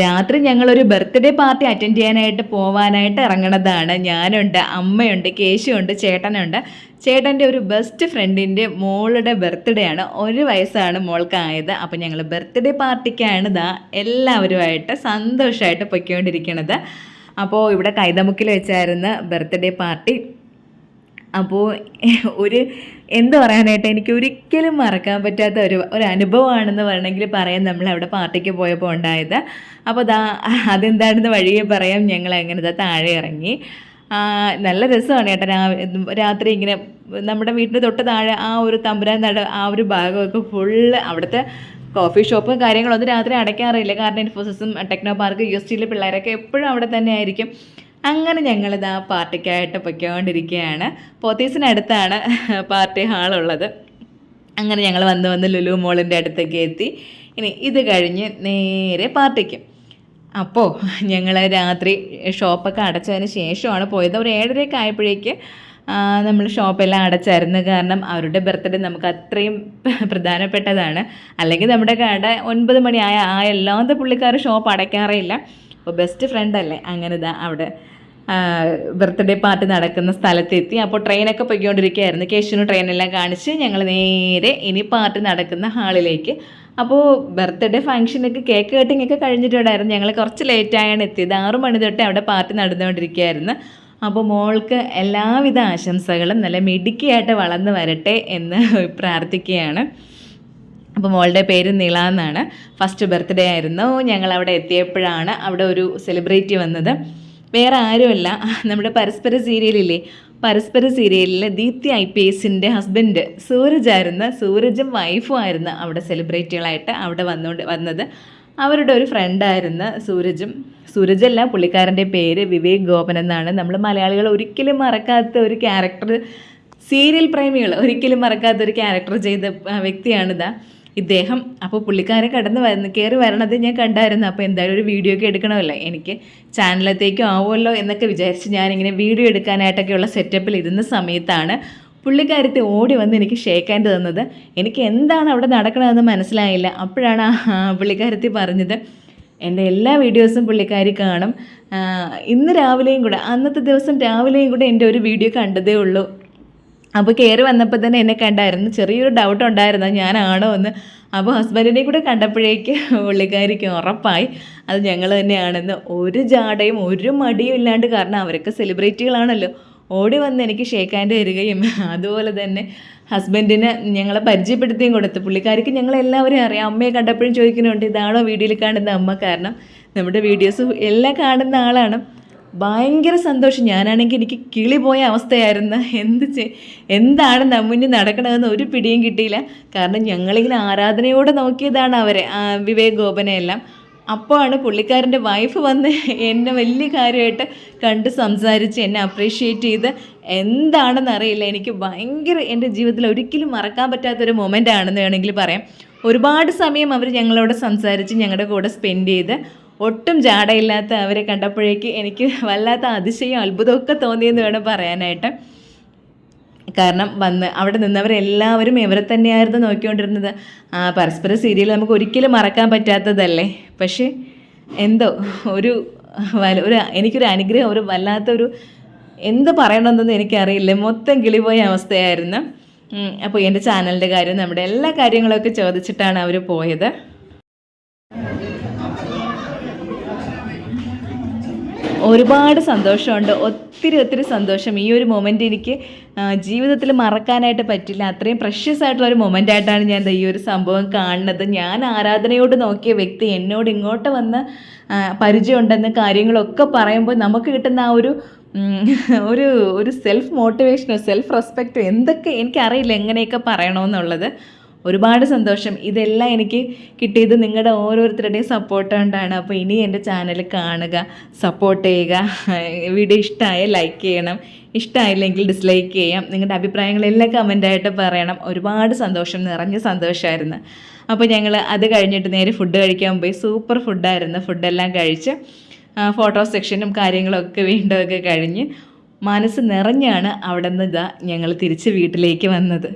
രാത്രി ഞങ്ങളൊരു birthday party attend ചെയ്യാനായിട്ട് പോവാനായിട്ട് ഇറങ്ങണതാണ്. ഞാനുണ്ട് അമ്മയുണ്ട് കേശുണ്ട് ചേട്ടനുണ്ട്. ചേട്ടന്റെ ഒരു ബെസ്റ്റ് ഫ്രണ്ടിന്റെ മോളുടെ ബർത്ത്ഡേ ആണ്. ഒരു വയസ്സാണ് മോൾക്കായത്. അപ്പോൾ ഞങ്ങൾ ബർത്ത്ഡേ പാർട്ടിക്കാണ് ഇതാ എല്ലാവരുമായിട്ട് സന്തോഷമായിട്ട് പൊയ്ക്കൊണ്ടിരിക്കണത്. അപ്പോൾ ഇവിടെ കൈതമുക്കിൽ വെച്ചായിരുന്നു ബർത്ത്ഡേ പാർട്ടി അപ്പോൾ ഒരു എന്ത് പറയാനായിട്ട് എനിക്ക് ഒരിക്കലും മറക്കാൻ പറ്റാത്ത ഒരു ഒരു അനുഭവമാണെന്ന് പറയണമെങ്കിൽ പറയാം നമ്മൾ അവിടെ പാർട്ടിക്ക് പോയപ്പോൾ ഉണ്ടായത്. അപ്പോൾ ദാ അതെന്താണെന്ന് വഴിയെ പറയാം. ഞങ്ങൾ അങ്ങനെ താഴെ ഇറങ്ങി. നല്ല രസമാണ് കേട്ടോ രാത്രി ഇങ്ങനെ നമ്മുടെ വീട്ടിന് തൊട്ട് താഴെ ആ ഒരു തമ്പുരാൻ നട ആ ഒരു ഭാഗമൊക്കെ ഫുള്ള് അവിടുത്തെ കോഫി ഷോപ്പും കാര്യങ്ങളൊന്നും രാത്രി അടയ്ക്കാറില്ല. കാരണം ഇൻഫോസിസും ടെക്നോ പാർക്ക് യു എസ് ടിയിലെ പിള്ളേരൊക്കെ എപ്പോഴും അവിടെ തന്നെ ആയിരിക്കും. അങ്ങനെ ഞങ്ങളിത് ആ പാർട്ടിക്കായിട്ട് പൊയ്ക്കൊണ്ടിരിക്കുകയാണ്. പോത്തീസിനടുത്താണ് പാർട്ടി ഹാളുള്ളത്. അങ്ങനെ ഞങ്ങൾ വന്ന് വന്ന് ലുലു മോളിന്റെ അടുത്തേക്ക് എത്തി. ഇനി ഇത് കഴിഞ്ഞ് നേരെ പാർട്ടിക്ക്. അപ്പോൾ ഞങ്ങൾ രാത്രി ഷോപ്പൊക്കെ അടച്ചതിന് ശേഷമാണ് പോയത്. ഒരു ഏഴരയൊക്കെ ആയപ്പോഴേക്ക് നമ്മൾ ഷോപ്പെല്ലാം അടച്ചായിരുന്നു. കാരണം അവരുടെ ബർത്ത്ഡേ നമുക്ക് അത്രയും പ്രധാനപ്പെട്ടതാണ്. അല്ലെങ്കിൽ നമ്മുടെ കട ഒൻപത് മണിയായ ആ എല്ലാത്ത പുള്ളിക്കാർ ഷോപ്പ് അടയ്ക്കാറേ ഇല്ല. അപ്പോൾ ബെസ്റ്റ് ഫ്രണ്ട് അല്ലേ? അങ്ങനെ ഇതാ അവിടെ ബർത്ത്ഡേ പാർട്ടി നടക്കുന്ന സ്ഥലത്തെത്തി. അപ്പോൾ ട്രെയിനൊക്കെ പൊയ്ക്കൊണ്ടിരിക്കുകയായിരുന്നു. കേശുവിന് ട്രെയിനെല്ലാം കാണിച്ച് ഞങ്ങൾ നേരെ ഇനി പാർട്ടി നടക്കുന്ന ഹാളിലേക്ക്. അപ്പോൾ ബർത്ത്ഡേ ഫംഗ്ഷനൊക്കെ കേക്ക് കട്ടിംഗ് ഒക്കെ കഴിഞ്ഞിട്ടുണ്ടായിരുന്നു. ഞങ്ങൾ കുറച്ച് ലേറ്റായാണ് എത്തിയത്. ആറു മണി തൊട്ട് അവിടെ പാർട്ടി നടന്നുകൊണ്ടിരിക്കുകയായിരുന്നു. അപ്പോൾ മോൾക്ക് എല്ലാവിധ ആശംസകളും നല്ല മിടുക്കിയായിട്ട് വളർന്നു വരട്ടെ എന്ന് പ്രാർത്ഥിക്കുകയാണ്. അപ്പോൾ മോളുടെ പേര് നിള എന്നാണ്. ഫസ്റ്റ് ബർത്ത്ഡേ ആയിരുന്നു. ഞങ്ങൾ അവിടെ എത്തിയപ്പോഴാണ് അവിടെ ഒരു സെലിബ്രിറ്റി വന്നത്. വേറെ ആരുമല്ല. നമ്മുടെ പരസ്പര സീരിയലില്ലേ? പരസ്പര സീരിയലിലെ ദീപ്തി ഐ പി എസിന്റെ ഹസ്ബൻഡ് സൂരജ് ആയിരുന്നു സൂരജും വൈഫും ആയിരുന്നു അവിടെ സെലിബ്രിറ്റികളായിട്ട് അവിടെ വന്നുകൊണ്ട് വന്നത് അവരുടെ ഒരു ഫ്രണ്ടായിരുന്നു സൂരജും. സൂരജല്ല പുള്ളിക്കാരന്റെ പേര് വിവേക് ഗോപൻ എന്നാണ്. നമ്മൾ മലയാളികൾ ഒരിക്കലും മറക്കാത്ത ഒരു ക്യാരക്ടർ സീരിയൽ പ്രേമികൾ ഒരിക്കലും മറക്കാത്ത ഒരു ക്യാരക്ടർ ചെയ്ത വ്യക്തിയാണിതാ. ഇദ്ദേഹം അപ്പോൾ പുള്ളിക്കാരെ കടന്ന് വരുന്ന കയറി വരണത് ഞാൻ കണ്ടായിരുന്നു. അപ്പോൾ എന്തായാലും ഒരു വീഡിയോ ഒക്കെ എടുക്കണമല്ലോ. എനിക്ക് ചാനലത്തേക്കും ആവുമല്ലോ എന്നൊക്കെ വിചാരിച്ച് ഞാനിങ്ങനെ വീഡിയോ എടുക്കാനായിട്ടൊക്കെയുള്ള സെറ്റപ്പിൽ ഇരുന്ന സമയത്താണ് പുള്ളിക്കാരത്തെ ഓടി വന്ന് എനിക്ക് ഷേക്ക് ഹാൻഡ് തന്നത്. എനിക്ക് എന്താണ് അവിടെ നടക്കണതെന്ന് മനസ്സിലായില്ല. അപ്പോഴാണ് പുള്ളിക്കാരത്തി പറഞ്ഞത് എന്റെ എല്ലാ വീഡിയോസും പുള്ളിക്കാരി കാണും. ഇന്ന് രാവിലെയും കൂടെ അന്നത്തെ ദിവസം രാവിലെയും കൂടെ എന്റെ ഒരു വീഡിയോ കണ്ടതേ ഉള്ളൂ. അപ്പോൾ കയറി വന്നപ്പോൾ തന്നെ എന്നെ കണ്ടായിരുന്നു. ചെറിയൊരു ഡൗട്ട് ഉണ്ടായിരുന്നു. ഞാനാണോ എന്ന്. അപ്പോൾ ഹസ്ബൻഡിനെ കൂടെ കണ്ടപ്പോഴേക്ക് പുള്ളിക്കാരിക്ക് ഉറപ്പായി. അത് ഞങ്ങൾ തന്നെയാണെന്ന്. ഒരു ജാടയും ഒരു മടിയും ഇല്ലാണ്ട് കാരണം അവരൊക്കെ സെലിബ്രിറ്റികളാണല്ലോ ഓടി വന്ന് എനിക്ക് ഷേക്ക് ഹാൻഡ് തരികയും അതുപോലെ തന്നെ ഹസ്ബൻഡിന് ഞങ്ങളെ പരിചയപ്പെടുത്തിയും കൊടുത്തു. പുള്ളിക്കാരിക്ക് ഞങ്ങളെല്ലാവരും അറിയാം. അമ്മയെ കണ്ടപ്പോഴും ചോദിക്കുന്നുണ്ട് ഇതാണോ വീഡിയോയിൽ കാണുന്ന അമ്മ? കാരണം നമ്മുടെ വീഡിയോസ് എല്ലാം കാണുന്ന ആളാണ്. ഭയങ്കര സന്തോഷം. ഞാനാണെങ്കിൽ എനിക്ക് കിളി പോയ അവസ്ഥയായിരുന്നു. എന്ത് ചെ എന്താണ് നമ്മുന്നിൽ നടക്കണതെന്ന് ഒരു പിടിയും കിട്ടിയില്ല. കാരണം ഞങ്ങളിങ്ങനെ ആരാധനയോടെ നോക്കിയതാണ് അവരെ വിവേക് ഗോപനെയെല്ലാം അപ്പോഴാണ് പുള്ളിക്കാരന്റെ വൈഫ് വന്ന് എന്നെ വലിയ കാര്യമായിട്ട് കണ്ട് സംസാരിച്ച് എന്നെ അപ്രീഷിയേറ്റ് ചെയ്ത് എന്താണെന്ന് അറിയില്ല. എനിക്ക് ഭയങ്കര എന്റെ ജീവിതത്തിൽ ഒരിക്കലും മറക്കാൻ പറ്റാത്തൊരു മൊമെന്റ് ആണെന്ന് വേണമെങ്കിൽ പറയാം. ഒരുപാട് സമയം അവർ ഞങ്ങളോട് സംസാരിച്ച് ഞങ്ങളുടെ കൂടെ സ്പെൻഡ് ചെയ്ത് ഒട്ടും ജാടയില്ലാത്ത അവരെ കണ്ടപ്പോഴേക്ക് എനിക്ക് വല്ലാത്ത അതിശയം അത്ഭുതമൊക്കെ തോന്നിയെന്ന് വേണം പറയാനായിട്ട്. കാരണം വന്ന് അവിടെ നിന്നവരെല്ലാവരും ഇവരെ തന്നെയായിരുന്നു നോക്കിക്കൊണ്ടിരുന്നത്? ആ പരസ്പര സീരിയൽ നമുക്ക് ഒരിക്കലും മറക്കാൻ പറ്റാത്തതല്ലേ? പക്ഷേ എന്തോ ഒരു ഒരു എനിക്കൊരു അനുഗ്രഹം ഒരു വല്ലാത്തൊരു എന്ത് പറയണമെന്നൊന്നും എനിക്കറിയില്ല. മൊത്തം കിളിപോയ അവസ്ഥയായിരുന്നു. അപ്പോൾ എന്റെ ചാനലിന്റെ കാര്യം നമ്മുടെ എല്ലാ കാര്യങ്ങളൊക്കെ ചോദിച്ചിട്ടാണ് അവർ പോയത്. ഒരുപാട് സന്തോഷമുണ്ട്. ഒത്തിരി ഒത്തിരി സന്തോഷം. ഈ ഒരു മൊമെന്റ് എനിക്ക് ജീവിതത്തിൽ മറക്കാനായിട്ട് പറ്റില്ല. അത്രയും പ്രഷ്യസ് ആയിട്ടുള്ള ഒരു മൊമെന്റ് ആയിട്ടാണ് ഞാൻ ഈ ഒരു സംഭവം കാണുന്നത്. ഞാൻ ആരാധനയോട് നോക്കിയ വ്യക്തി എന്നോട് ഇങ്ങോട്ട് വന്ന് പരിചയമുണ്ടെന്ന് കാര്യങ്ങളൊക്കെ പറയുമ്പോൾ നമുക്ക് കിട്ടുന്ന ആ ഒരു ഒരു ഒരു സെൽഫ് മോട്ടിവേഷനോ സെൽഫ് റെസ്പെക്റ്റോ എന്തൊക്കെ എനിക്കറിയില്ല എങ്ങനെയൊക്കെ പറയണമെന്നുള്ളത്. ഒരുപാട് സന്തോഷം. ഇതെല്ലാം എനിക്ക് കിട്ടിയത് നിങ്ങളുടെ ഓരോരുത്തരുടെയും സപ്പോർട്ട് കൊണ്ടാണ്. അപ്പോൾ ഇനി എന്റെ ചാനൽ കാണുക സപ്പോർട്ട് ചെയ്യുക. വീഡിയോ ഇഷ്ടമായ ലൈക്ക് ചെയ്യണം. ഇഷ്ടമായില്ലെങ്കിൽ ഡിസ്ലൈക്ക് ചെയ്യാം. നിങ്ങളുടെ അഭിപ്രായങ്ങളെല്ലാം കമന്റായിട്ട് പറയണം. ഒരുപാട് സന്തോഷം നിറഞ്ഞ സന്തോഷമായിരുന്നു അപ്പോൾ ഞങ്ങൾ അത് കഴിഞ്ഞിട്ട് നേരെ ഫുഡ് കഴിക്കാൻ പോയി. സൂപ്പർ ഫുഡായിരുന്നു ഫുഡെല്ലാം കഴിച്ച് ഫോട്ടോ സെക്ഷനും കാര്യങ്ങളൊക്കെ വീണ്ടുമൊക്കെ കഴിഞ്ഞ് മനസ്സ് നിറഞ്ഞാണ് അവിടെ നിന്ന് ഇതാ ഞങ്ങൾ തിരിച്ച് വീട്ടിലേക്ക് വന്നത്.